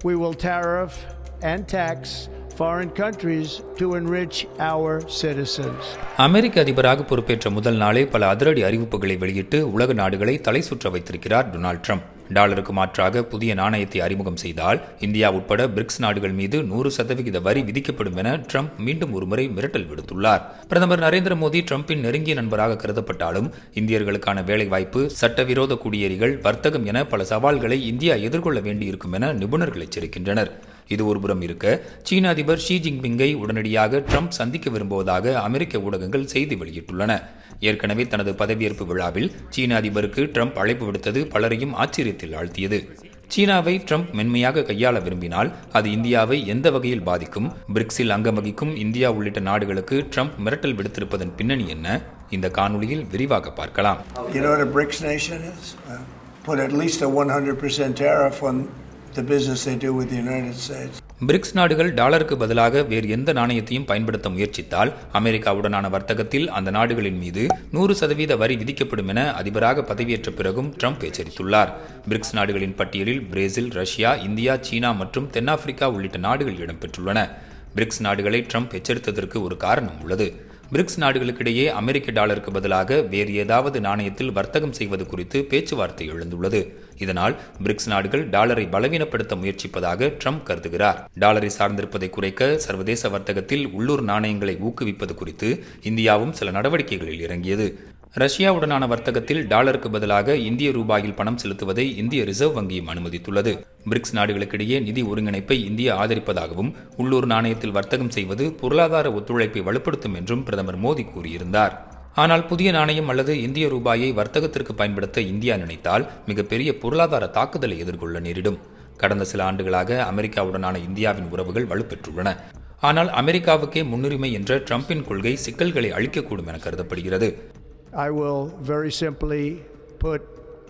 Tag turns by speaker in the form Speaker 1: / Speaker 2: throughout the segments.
Speaker 1: We will tariff and tax foreign countries to enrich our citizens.
Speaker 2: அமெரிக்க அதிபராக பொறுப்பேற்ற முதல் நாளே பல அதிரடி அறிவிப்புகளை வெளியிட்டு உலக நாடுகளை தலை சுற்ற வைத்திருக்கிறார் டொனால்ட் ட்ரம்ப் டாலருக்கு மாற்றாக புதிய நாணயத்தை அறிமுகம் செய்தால் இந்தியா உட்பட பிரிக்ஸ் நாடுகள் மீது நூறு சதவிகித வரி விதிக்கப்படும் என ட்ரம்ப் மீண்டும் ஒருமுறை மிரட்டல் விடுத்துள்ளார். பிரதமர் நரேந்திர மோடி ட்ரம்பின் நெருங்கிய நண்பராக கருதப்பட்டாலும் இந்தியர்களுக்கான வேலைவாய்ப்பு சட்டவிரோத குடியேறிகள் வர்த்தகம் என பல சவால்களை இந்தியா எதிர்கொள்ள வேண்டியிருக்கும் என நிபுணர்கள் எச்சரிக்கின்றனர். இது ஒருபுறம் இருக்க. சீன அதிபர் ஷி ஜின்பிங்கை உடனடியாக ட்ரம்ப் சந்திக்க விரும்புவதாக அமெரிக்க ஊடகங்கள் செய்தி வெளியிட்டுள்ளன. ஏற்கனவே தனது பதவியேற்பு விழாவில் சீன அதிபருக்கு ட்ரம்ப் அழைப்பு விடுத்தது பலரையும் ஆச்சரியத்தில் ஆழ்த்தியது. சீனாவை ட்ரம்ப் மென்மையாக கையாள விரும்பினால் அது இந்தியாவை எந்த வகையில் பாதிக்கும்? பிரிக்ஸில் அங்கம் வகிக்கும் இந்தியா உள்ளிட்ட நாடுகளுக்கு ட்ரம்ப் மிரட்டல் விடுத்திருப்பதன் பின்னணி என்ன? இந்த காணொளியில் விரிவாக பார்க்கலாம்.
Speaker 1: You know what a BRICS nation is? Uh, put at least a 100% tariff on the business they do with the United States.
Speaker 2: BRICS நாடுகள் டாலருக்கு பதிலாக வேறு எந்த நாணயத்தையும் பயன்படுத்த முயற்சித்தால் அமெரிக்காவுடனான வர்த்தகத்தில் அந்த நாடுகளின் மீது நூறு சதவீத வரி விதிக்கப்படும் என அதிபராக பதவியேற்ற பிறகும் ட்ரம்ப் எச்சரித்துள்ளார். பிரிக்ஸ் நாடுகளின் பட்டியலில் பிரேசில் ரஷ்யா இந்தியா சீனா மற்றும் தென்னாப்பிரிக்கா உள்ளிட்ட நாடுகள் இடம்பெற்றுள்ளன. பிரிக்ஸ் நாடுகளை ட்ரம்ப் எச்சரித்ததற்கு ஒரு காரணம் உள்ளது. பிரிக்ஸ் நாடுகளுக்கிடையே அமெரிக்க டாலருக்கு பதிலாக வேறு ஏதாவது நாணயத்தில் வர்த்தகம் செய்வது குறித்து பேச்சுவார்த்தை எழுந்துள்ளது. இதனால் பிரிக்ஸ் நாடுகள் டாலரை பலவீனப்படுத்த முயற்சிப்பதாக ட்ரம்ப் கருதுகிறார். டாலரை சார்ந்திருப்பதை குறைக்க சர்வதேச வர்த்தகத்தில் உள்ளூர் நாணயங்களை ஊக்குவிப்பது குறித்து இந்தியாவும் சில நடவடிக்கைகளில் இறங்கியது. ரஷ்யாவுடனான வர்த்தகத்தில் டாலருக்கு பதிலாக இந்திய ரூபாயில் பணம் செலுத்துவதை இந்திய ரிசர்வ் வங்கியும் அனுமதித்துள்ளது. பிரிக்ஸ் நாடுகளுக்கிடையே நிதி ஒருங்கிணைப்பை இந்தியா ஆதரிப்பதாகவும் உள்ளூர் நாணயத்தில் வர்த்தகம் செய்வது பொருளாதார ஒத்துழைப்பை வலுப்படுத்தும் என்றும் பிரதமர் மோடி கூறியிருந்தார். ஆனால் புதிய நாணயம் அல்லது இந்திய ரூபாயை வர்த்தகத்திற்கு பயன்படுத்த இந்தியா நினைத்தால் மிகப்பெரிய பொருளாதார தாக்குதலை எதிர்கொள்ள நேரிடும். கடந்த சில ஆண்டுகளாக அமெரிக்காவுடனான இந்தியாவின் உறவுகள் வலுப்பெற்றுள்ளன. ஆனால் அமெரிக்காவுக்கே முன்னுரிமை என்ற டிரம்பின் கொள்கை சிக்கல்களை அளிக்கக்கூடும் என கருதப்படுகிறது.
Speaker 1: I will very simply put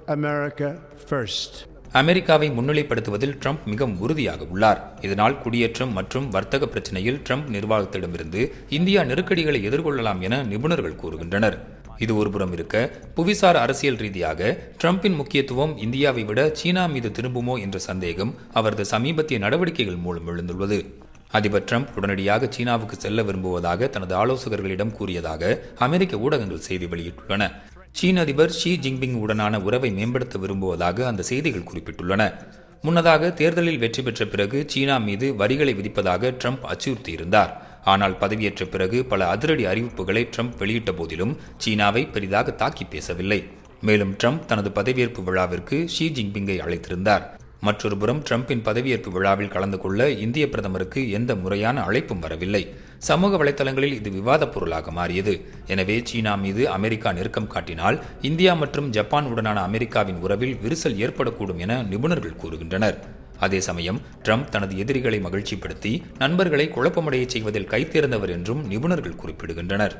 Speaker 1: America first.
Speaker 2: அமெரிக்காவை முன்னிலைப்படுத்துவதில் ட்ரம்ப் மிகவும் உறுதியாக உள்ளார். இதனால் குடியேற்றம் மற்றும் வர்த்தக பிரச்சனையில் ட்ரம்ப் நிர்வாகத்திடமிருந்து இந்தியா நெருக்கடிகளை எதிர்கொள்ளலாம் என நிபுணர்கள் கூறுகின்றனர். இது ஒருபுறம் இருக்க புவிசார் அரசியல் ரீதியாக ட்ரம்பின் முக்கியத்துவம் இந்தியாவை விட சீனா மீது திரும்புமோ என்ற சந்தேகம் அவரது சமீபத்திய நடவடிக்கைகள் மூலம் எழுந்துள்ளது. அதிபர் ட்ரம்ப் உடனடியாக சீனாவுக்கு செல்ல விரும்புவதாக தனது ஆலோசகர்களிடம் கூறியதாக அமெரிக்க ஊடகங்கள் செய்தி வெளியிட்டுள்ளன. சீன அதிபர் ஷி ஜின்பிங் உடனான உறவை மேம்படுத்த விரும்புவதாக அந்த செய்திகள் குறிப்பிட்டுள்ளன. முன்னதாக தேர்தலில் வெற்றி பெற்ற பிறகு சீனா மீது வரிகளை விதிப்பதாக ட்ரம்ப் அச்சுறுத்தியிருந்தார். ஆனால் பதவியேற்ற பிறகு பல அதிரடி அறிவிப்புகளை ட்ரம்ப் வெளியிட்ட போதிலும் சீனாவை பெரிதாக தாக்கி பேசவில்லை. மேலும் ட்ரம்ப் தனது பதவியேற்பு விழாவிற்கு ஷி ஜின்பிங்கை அழைத்திருந்தார். மற்றொரு புறம் ட்ரம்பின் பதவியேற்பு விழாவில் கலந்து கொள்ள இந்திய பிரதமருக்கு எந்த முறையான அழைப்பும் வரவில்லை. சமூக வலைதளங்களில் இது விவாதப் பொருளாக மாறியது. எனவே சீனா மீது அமெரிக்கா நெருக்கம் காட்டினால் இந்தியா மற்றும் ஜப்பான் உடனான அமெரிக்காவின் உறவில் விரிசல் ஏற்படக்கூடும் என நிபுணர்கள் கூறுகின்றனர். அதே சமயம் ட்ரம்ப் தனது எதிரிகளை மகிழ்ச்சிப்படுத்தி நண்பர்களை குழப்பமடைய செய்வதில் கைத்தேர்ந்தவர் என்றும் நிபுணர்கள் குறிப்பிடுகின்றனர்.